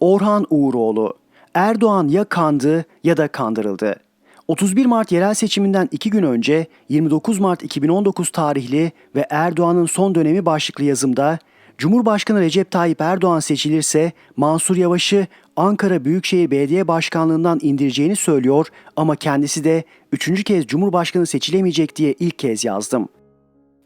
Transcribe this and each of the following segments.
Orhan Uğuroğlu. Erdoğan ya kandı ya da kandırıldı. 31 Mart yerel seçiminden 2 gün önce 29 Mart 2019 tarihli ve Erdoğan'ın son dönemi başlıklı yazımda Cumhurbaşkanı Recep Tayyip Erdoğan seçilirse Mansur Yavaş'ı Ankara Büyükşehir Belediye Başkanlığından indireceğini söylüyor ama kendisi de üçüncü kez Cumhurbaşkanı seçilemeyecek diye ilk kez yazdım.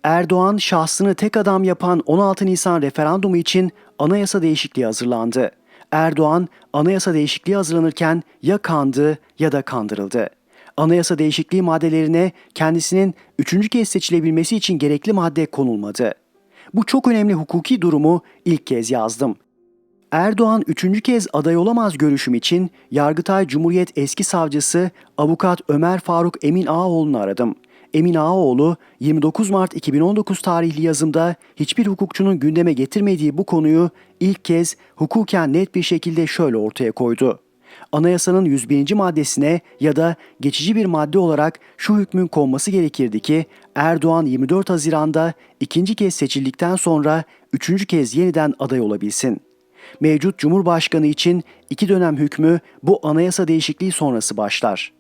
Erdoğan şahsını tek adam yapan 16 Nisan referandumu için anayasa değişikliği hazırlandı. Erdoğan anayasa değişikliği hazırlanırken ya kandı ya da kandırıldı. Anayasa değişikliği maddelerine kendisinin üçüncü kez seçilebilmesi için gerekli madde konulmadı. Bu çok önemli hukuki durumu ilk kez yazdım. Erdoğan üçüncü kez aday olamaz görüşüm için Yargıtay Cumhuriyet Eski Savcısı Avukat Ömer Faruk Emin Ağaoğlu'nu aradım. Emin Ağaoğlu 29 Mart 2019 tarihli yazımda hiçbir hukukçunun gündeme getirmediği bu konuyu ilk kez hukuken net bir şekilde şöyle ortaya koydu. Anayasanın 101. maddesine ya da geçici bir madde olarak şu hükmün konması gerekirdi ki Erdoğan 24 Haziran'da ikinci kez seçildikten sonra üçüncü kez yeniden aday olabilsin. Mevcut Cumhurbaşkanı için iki dönem hükmü bu anayasa değişikliği sonrası başlar.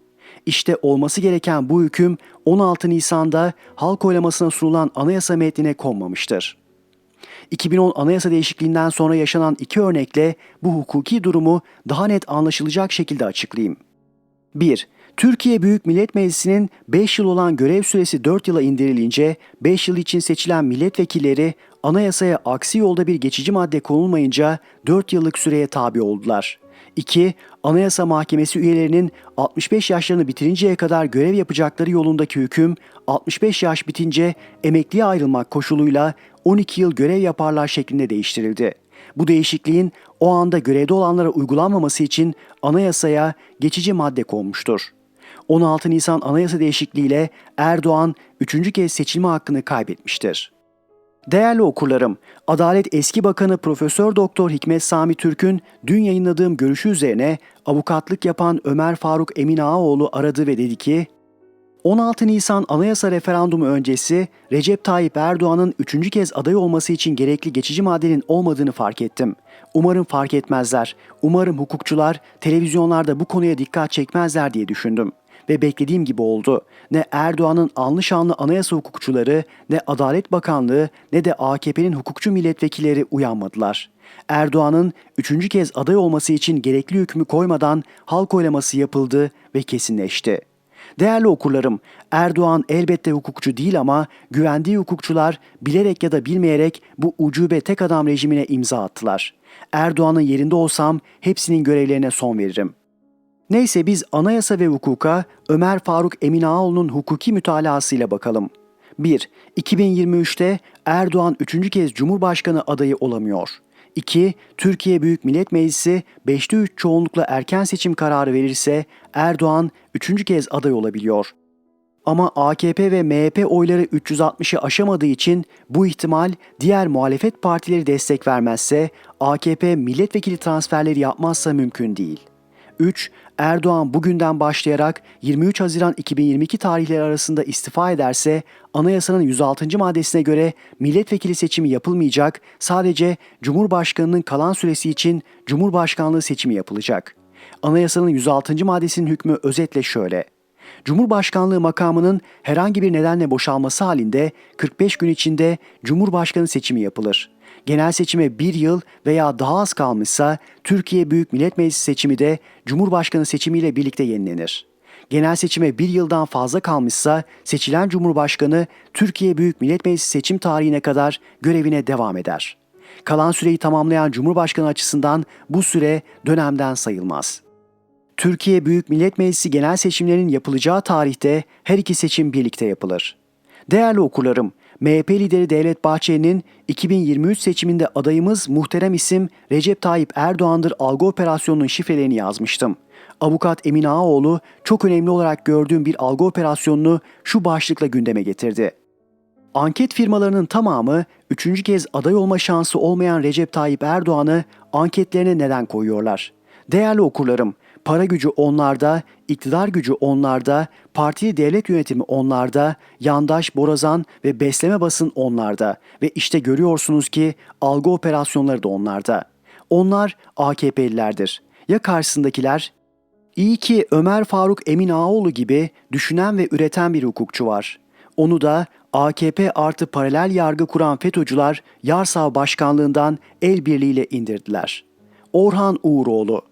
İşte olması gereken bu hüküm 16 Nisan'da halk oylamasına sunulan anayasa metnine konmamıştır. 2010 anayasa değişikliğinden sonra yaşanan iki örnekle bu hukuki durumu daha net anlaşılacak şekilde açıklayayım. 1. Türkiye Büyük Millet Meclisi'nin 5 yıl olan görev süresi 4 yıla indirilince 5 yıl için seçilen milletvekilleri anayasaya aksi yolda bir geçici madde konulmayınca 4 yıllık süreye tabi oldular. 2. Anayasa Mahkemesi üyelerinin 65 yaşlarını bitirinceye kadar görev yapacakları yolundaki hüküm 65 yaş bitince emekliye ayrılmak koşuluyla 12 yıl görev yaparlar şeklinde değiştirildi. Bu değişikliğin o anda görevde olanlara uygulanmaması için anayasaya geçici madde konmuştur. 16 Nisan anayasa değişikliğiyle Erdoğan 3. kez seçilme hakkını kaybetmiştir. Değerli okurlarım, Adalet Eski Bakanı Profesör Doktor Hikmet Sami Türk'ün dün yayınladığım görüşü üzerine avukatlık yapan Ömer Faruk Emin Ağaoğlu aradı ve dedi ki, 16 Nisan anayasa referandumu öncesi Recep Tayyip Erdoğan'ın üçüncü kez aday olması için gerekli geçici maddenin olmadığını fark ettim. Umarım fark etmezler. Umarım hukukçular televizyonlarda bu konuya dikkat çekmezler diye düşündüm. Ve beklediğim gibi oldu. Ne Erdoğan'ın anlı şanlı anayasa hukukçuları, ne Adalet Bakanlığı, ne de AKP'nin hukukçu milletvekilleri uyanmadılar. Erdoğan'ın üçüncü kez aday olması için gerekli hükmü koymadan halk oylaması yapıldı ve kesinleşti. Değerli okurlarım, Erdoğan elbette hukukçu değil ama güvendiği hukukçular bilerek ya da bilmeyerek bu ucube tek adam rejimine imza attılar. Erdoğan'ın yerinde olsam hepsinin görevlerine son veririm. Neyse biz anayasa ve hukuka Ömer Faruk Emin Ağaoğlu'nun hukuki mütalaasıyla bakalım. 1. 2023'te Erdoğan 3. kez Cumhurbaşkanı adayı olamıyor. 2. Türkiye Büyük Millet Meclisi 5'te 3 çoğunlukla erken seçim kararı verirse Erdoğan 3. kez aday olabiliyor. Ama AKP ve MHP oyları 360'ı aşamadığı için bu ihtimal diğer muhalefet partileri destek vermezse AKP milletvekili transferleri yapmazsa mümkün değil. 3. Erdoğan bugünden başlayarak 23 Haziran 2022 tarihleri arasında istifa ederse anayasanın 106. maddesine göre milletvekili seçimi yapılmayacak, sadece Cumhurbaşkanının kalan süresi için Cumhurbaşkanlığı seçimi yapılacak. Anayasanın 106. maddesinin hükmü özetle şöyle. Cumhurbaşkanlığı makamının herhangi bir nedenle boşalması halinde 45 gün içinde Cumhurbaşkanı seçimi yapılır. Genel seçime bir yıl veya daha az kalmışsa Türkiye Büyük Millet Meclisi seçimi de Cumhurbaşkanı seçimiyle birlikte yenilenir. Genel seçime bir yıldan fazla kalmışsa seçilen Cumhurbaşkanı Türkiye Büyük Millet Meclisi seçim tarihine kadar görevine devam eder. Kalan süreyi tamamlayan Cumhurbaşkanı açısından bu süre dönemden sayılmaz. Türkiye Büyük Millet Meclisi genel seçimlerinin yapılacağı tarihte her iki seçim birlikte yapılır. Değerli okurlarım, MHP lideri Devlet Bahçeli'nin 2023 seçiminde adayımız muhterem isim Recep Tayyip Erdoğan'dır algı operasyonunun şifrelerini yazmıştım. Avukat Emin Ağaoğlu çok önemli olarak gördüğüm bir algı operasyonunu şu başlıkla gündeme getirdi. Anket firmalarının tamamı üçüncü kez aday olma şansı olmayan Recep Tayyip Erdoğan'ı anketlerine neden koyuyorlar? Değerli okurlarım, para gücü onlarda, iktidar gücü onlarda, partili devlet yönetimi onlarda, yandaş, borazan ve besleme basın onlarda ve işte görüyorsunuz ki algı operasyonları da onlarda. Onlar AKP'lilerdir. Ya karşısındakiler? İyi ki Ömer Faruk Emin Ağaoğlu gibi düşünen ve üreten bir hukukçu var. Onu da AKP artı paralel yargı kuran FETÖ'cüler Yarsav Başkanlığından el birliğiyle indirdiler. Orhan Uğuroğlu